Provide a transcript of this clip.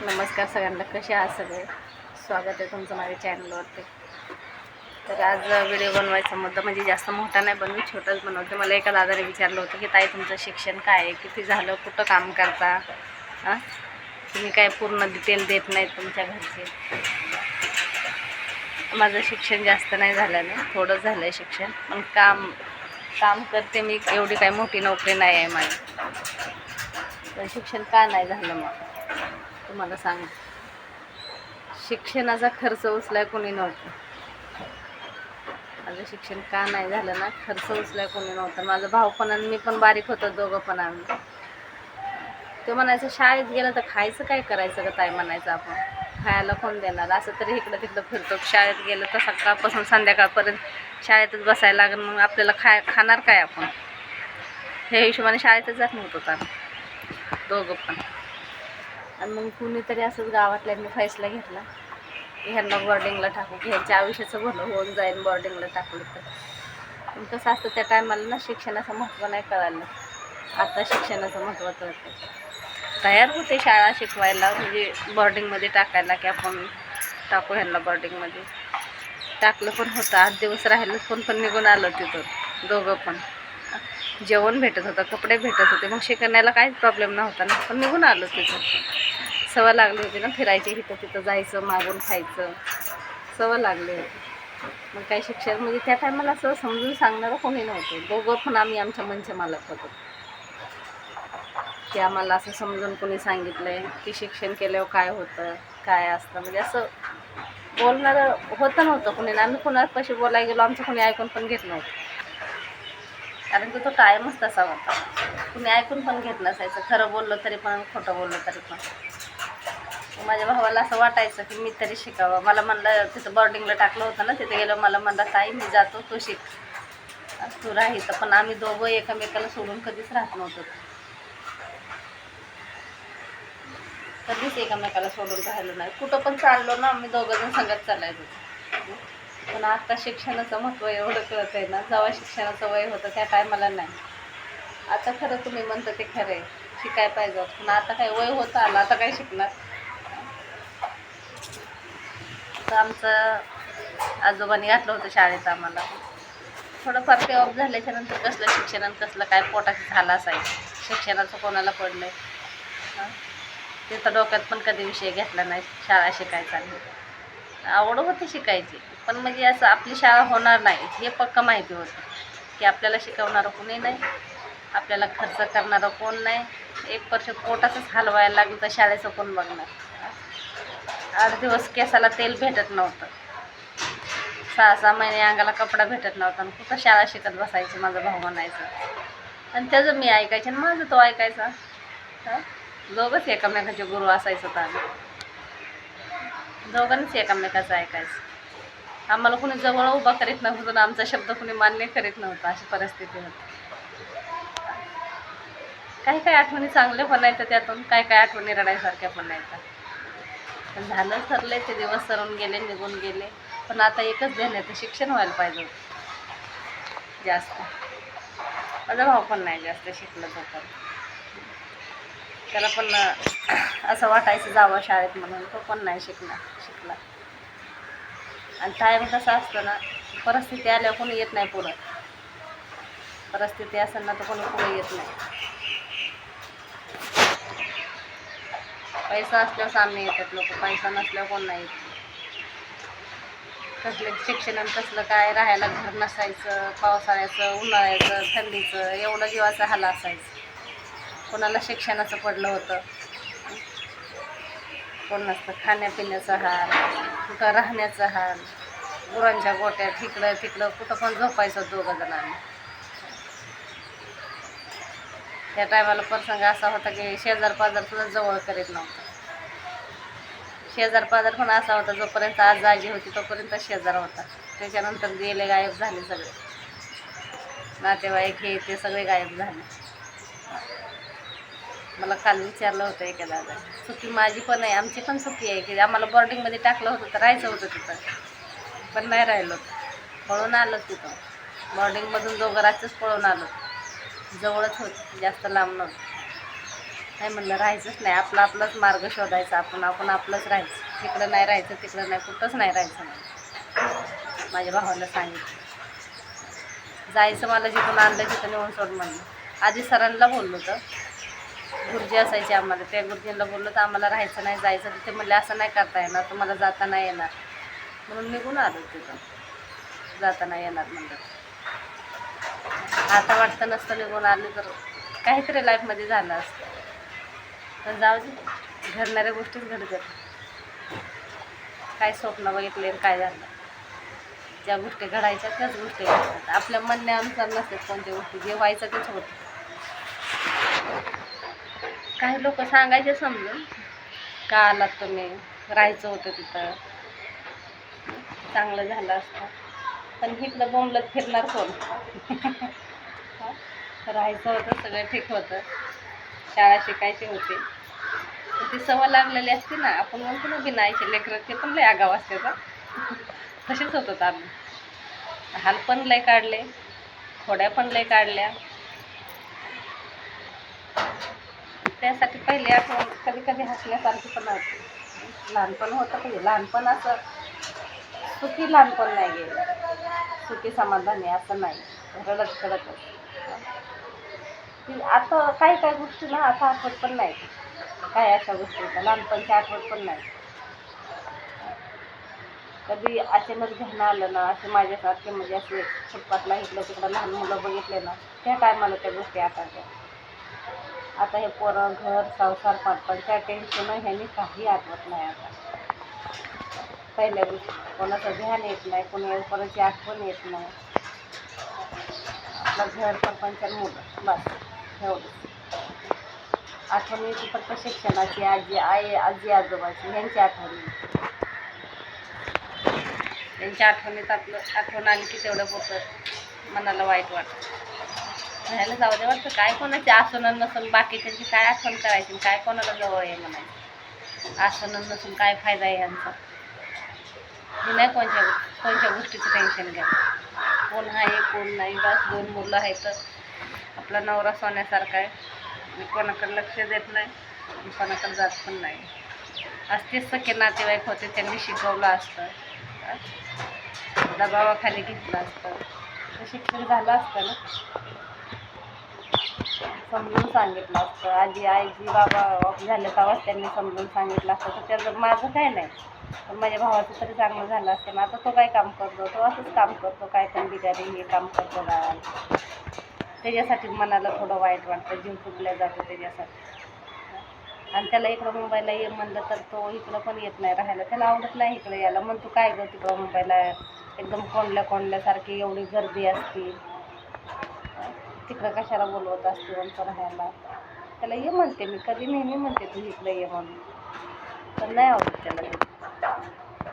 नमस्कार सगळ्यांना कसे आहात सगळे? स्वागत आहे तुमचं माझ्या चॅनलवरती तर आज व्हिडिओ बनवायचा मुद्दा म्हणजे जास्त मोठा नाही बनवू छोटाच बनवते. मला एका दादाने विचारलं होतं की ताई तुमचं शिक्षण काय आहे? किती झालं? कुठं काम करता? हां तुम्ही काय पूर्ण डिटेल देत नाहीत तुमच्या घरचे? माझं शिक्षण जास्त नाही झालं ना थोडं झालं आहे शिक्षण पण काम काम करते मी. एवढी काही मोठी नोकरी नाही आहे माझी. पण शिक्षण का नाही झालं मग? तुम्हाला सांग शिक्षणाचा खर्च उचलाय कोणी नव्हतं. माझं शिक्षण का नाही झालं ना खर्च उचलाय कोणी नव्हतं. माझा भाऊ पण आणि मी पण बारीक होतो दोघं पण आम्ही. ते म्हणायचं शाळेत गेलं तर खायचं काय करायचं का ताई? म्हणायचं आपण. खायला कोण देणार? असं तरी इकडं तिकडं फिरतो. शाळेत गेलं तर सकाळपासून संध्याकाळपर्यंत शाळेतच बसायला लागेल. मग आपल्याला खाय खाणार काय आपण? ह्या हिशोबाने शाळेतच जात नव्हतो आम्ही दोघं पण. आणि मग कुणीतरी असंच गावातल्यांनी फैसला घेतला. की ह्यांना बोर्डिंगला टाकू की ह्यांच्या आयुष्याचं भलं होऊन जाईल बोर्डिंगला टाकलं तर. कसं असतं त्या टायमाला ना शिक्षणाचं महत्त्व नाही कळालं. आता शिक्षणाचं महत्त्व कळतं तयार होते शाळा शिकवायला म्हणजे बोर्डिंगमध्ये टाकायला की आपण टाकू ह्यांना बोर्डिंगमध्ये टाकलं पण होतं आठ दिवस राहिलं पण पण निघून आलं तिथं दोघं पण. जेवण भेटत होतं कपडे भेटत होते मग शिकण्याला काहीच प्रॉब्लेम नव्हता ना पण निघून आलो तिथं सवय लागली होती ना फिरायची इथं तिथं जायचं मागून खायचं. सवय लागली होती. मग काही शिक्षक म्हणजे त्या टायमाला असं समजून सांगणारं कोणी नव्हतं. दोघं पण आम्ही आमच्या मनचे मालक होतो. की आम्हाला असं समजून कोणी सांगितलं आहे की शिक्षण केल्यावर काय होतं काय असतं. म्हणजे असं बोलणारं होतं नव्हतं कोणी. आम्ही आम्ही पैसे बोलायला गेलो आमचं कोणी ऐकून पण घेत नव्हतं. कारण की तो कायमच तसा होता. कुणी ऐकून पण घेत नसायचं. खरं बोललं तरी पण खोटं बोललं तरी पण. माझ्या भावाला असं वाटायचं की मी तरी शिकावं. मला म्हणलं तिथं बोर्डिंगला टाकलं होतं ना तिथे गेलं मला म्हणलं ताई मी जातो तू शिक. तू राहायचं पण आम्ही दोघं एकमेकाला सोडून कधीच राहत नव्हतो. कधीच एकमेकाला सोडून राहिलो नाही. कुठं पण चाललो ना आम्ही दोघं जण संगत चालायचो. पण आता शिक्षणाचं महत्त्व एवढं कळत आहे ना जेव्हा शिक्षणाचं वय होतं त्या टायमाला नाही. आता खरं तुम्ही म्हणता ते खरं आहे शिकाय पाहिजे. पण आता काय वय होतं आलं आता काय शिकणार? तर आमचं आजोबांनी घातलं होतं शाळेत आम्हाला. थोडंफार पे ऑफ झाल्याच्यानंतर कसलं शिक्षण आणि कसलं काय पोटाचं झालं असायचं. शिक्षणाचं कोणाला पडलं आहे ते तर डोक्यात पण कधी विषय घेतला नाही शाळा शिकायचा नाही आवड होती शिकायची पण म्हणजे असं आपली शाळा होणार नाही हे पक्क माहिती होतं. की आपल्याला शिकवणारं कोणी नाही आपल्याला खर्च करणारं कोण नाही एक वर्ष पोटाचंच हलवायला लागलं तर शाळेचं कोण बघणार? आठ दिवस केसाला तेल भेटत नव्हतं. सहा सहा महिने अंगाला कपडा भेटत नव्हता. आणि कुठं शाळा शिकत बसायची माझा भाऊ म्हणायचं. आणि त्याचं मी ऐकायचे आणि माझं तो ऐकायचा. दोघंच एकामेकाचे गुरु असायचं तर. आम्ही दोघांनीच एकामेकाचं ऐकायचं. आम्हाला कुणी जवळ उभा करीत नव्हतं आणि आमचा शब्द कुणी मान्य करीत नव्हता अशी परिस्थिती होती. काही काही आठवणी चांगल्या पण आहेत त्यातून काही काही आठवणी रडायसारख्या पण आहेत. पण झालं ठरले ते दिवस सरून गेले निघून गेले. पण आता एकच ध्यान येतं शिक्षण व्हायला पाहिजे जास्त. माझा भाऊ पण नाही जास्त शिकलं तो पण. त्याला पण असं वाटायचं जावं शाळेत म्हणून. तो पण नाही शिकला शिकला. आणि टाईम कसा असतो ना परिस्थिती आल्यावर कोणी येत नाही पुढं. परिस्थिती असेल ना तर कोणी पुढे येत नाही. पैसा असल्यावर सामने येतात लोक पैसा नसल्यावर कोण नाही येत. कसलं शिक्षण कसलं काय राहायला घर नसायचं पावसाळ्याचं उन्हाळ्याचं थंडीचं एवढं जीवाचं हाला असायचं. कोणाला शिक्षणाचं पडलं होतं. कोण नसतं खाण्यापिण्याचा हाल कुठं राहण्याचा हाल गुरांच्या गोट्यात फिकलं तिकडं कुठं पण झोपायचं दोघं जणांना. त्या टायमाला प्रसंग असा होता की शेजार पाजार सुद्धा जवळ करीत नव्हतं. शेजार पाजार पण असा होता जोपर्यंत आज आजी होती तोपर्यंत शेजार होता. त्याच्यानंतर गेले गायब झाले सगळे. नातेवाईक हे ते सगळे गायब झाले. मला काल विचारलं होतं एका दादा सुट्टी माझी पण आहे आमची पण सुट्टी आहे की आम्हाला बोर्डिंगमध्ये टाकलं होतं तर राहायचं होतं तिथं पण नाही राहिलो. पळून आलो तिथं. बोर्डिंगमधून दोघं पळून आलो जवळच होत जास्त लांब नव्हतं. नाही म्हणलं राहायचंच नाही. आपला आपलाच मार्ग शोधायचा. आपण आपण आपलंच राहायचं. तिकडं नाही राहायचं तिकडं नाही कुठंच नाही राहायचं नाही माझ्या भावाला सांगितलं. जायचं मला जिथून आणलं तिथं नेऊन सोड म्हणलं. आधी सरांना बोललो होतं. गुरुजी असायचे आम्हाला. त्या गुरुजींना बोललो तर आम्हाला राहायचं नाही जायचं तिथे म्हणले असं नाही करता येणार. तुम्हाला जाता नाही येणार. म्हणून निघून आलो तिथं. जाता नाही येणार म्हणलं. आता वाटतं नसतं निघून आले तर काहीतरी लाईफमध्ये झालं असतं. पण जाऊ दे. घडणाऱ्या गोष्टीच घडतात काय स्वप्न बघितले काय झालं. ज्या गोष्टी घडायच्या त्याच गोष्टी घडतात. आपल्या म्हणण्यानुसार नसतात कोणत्या गोष्टी. जे व्हायचं तेच होतं. काही लोक सांगायचे समजून. का आलात तुम्ही? राहायचं होतं तिथं. चांगलं झालं असतं. पण इकडं बोंबलत फिरणार कोण? राहायचं होतं सगळं ठीक होतं. शाळा शिकायचे होते. ती सवय लागलेली असते ना आपण म्हणतो ना बिनायचे लेकरं ते पण लय आगाव असते का तसेच होत होतं आम्ही. हाल पण लय काढले थोड्या पण लय काढल्या. त्यासाठी पहिले आठवण कधी कधी हसण्यासारखी पण होते लहानपण होतं कधी लहानपण असं सुखी लहानपण नाही गेलं. सुखी समाधानी असं नाही. रडत खडतच की आता काही काही गोष्टी ना आता आठवत पण नाही. काय अशा गोष्टी होत्या लहानपणची आठवत पण नाही. कधी अचानक ध्यान आलं ना असे माझ्यासारखे म्हणजे असे फुटपाथला इकडं तिकडं लहान मुलं बघितले ना त्या टायमाला त्या गोष्टी आठवत्या आता हे पोरं घर संसार त्या टेन्शन ह्यांनी काही आठवत नाही आता. पहिल्या गोष्टी कोणाचं ध्यान येत नाही कोणी कोणाची आठवण येत नाही. आपलं घर सरपंच मुलं बस. हो. ठेवलं आठवणी फक्त शिक्षणाची आजी आई आजी आजोबाची ह्यांची आठवणी. यांच्या त्यांच्या आठवणीत आपलं आठवण आली की तेवढं होतं मनाला वाईट वाटतं. राहायला जाऊ दे वाटतं. काय कोणाची आसनं नसून बाकीच्यांची काय आठवण करायची आणि काय कोणाला जवळ आहे म्हणायचं? आसनं नसून काय फायदा आहे यांचा? मी नाही कोणत्या कोणत्या गोष्टीचं टेन्शन घ्या. कोण आहे कोण नाही बस दोन मुलं आहेत तर आपला नवरा सोन्यासारखा आहे. मी कोणाकडे लक्ष देत नाही मी कोणाकडे जात पण नाही. असतेच सखे नातेवाईक होते त्यांनी शिकवलं असतं. दबावाखाली घेतलं असतं. तर शिक्षण झालं असतं ना. समजून सांगितलं असतं. आजी आईजी बाबा ऑफ झाले तेव्हाच त्यांनी समजून सांगितलं असतं. तर त्याचं माझं काय नाही. पण माझ्या भावाचं तरी चांगलं झालं असतं. मग आता तो काय काम करतो? तो असंच काम करतो. काय पण बिचारी हे काम करतो गावाला त्याच्यासाठी मनाला थोडं वाईट वाटतं जीव तुटल्या जातो त्याच्यासाठी. आणि त्याला इकडं मुंबईला ये म्हणलं तर तो इकडं पण येत नाही राहायला. त्याला आवडत नाही इकडं यायला. मग तू काय गं तिकडं मुंबईला? एकदम कोंडल्या कोंडल्यासारखी एवढी गर्दी असती. तिकडं कशाला बोलवत असते म्हणतो राहायला? त्याला ये म्हणते मी. कधी नेहमी म्हणते तू इकडं ये म्हणून. पण नाही आवडत त्याला.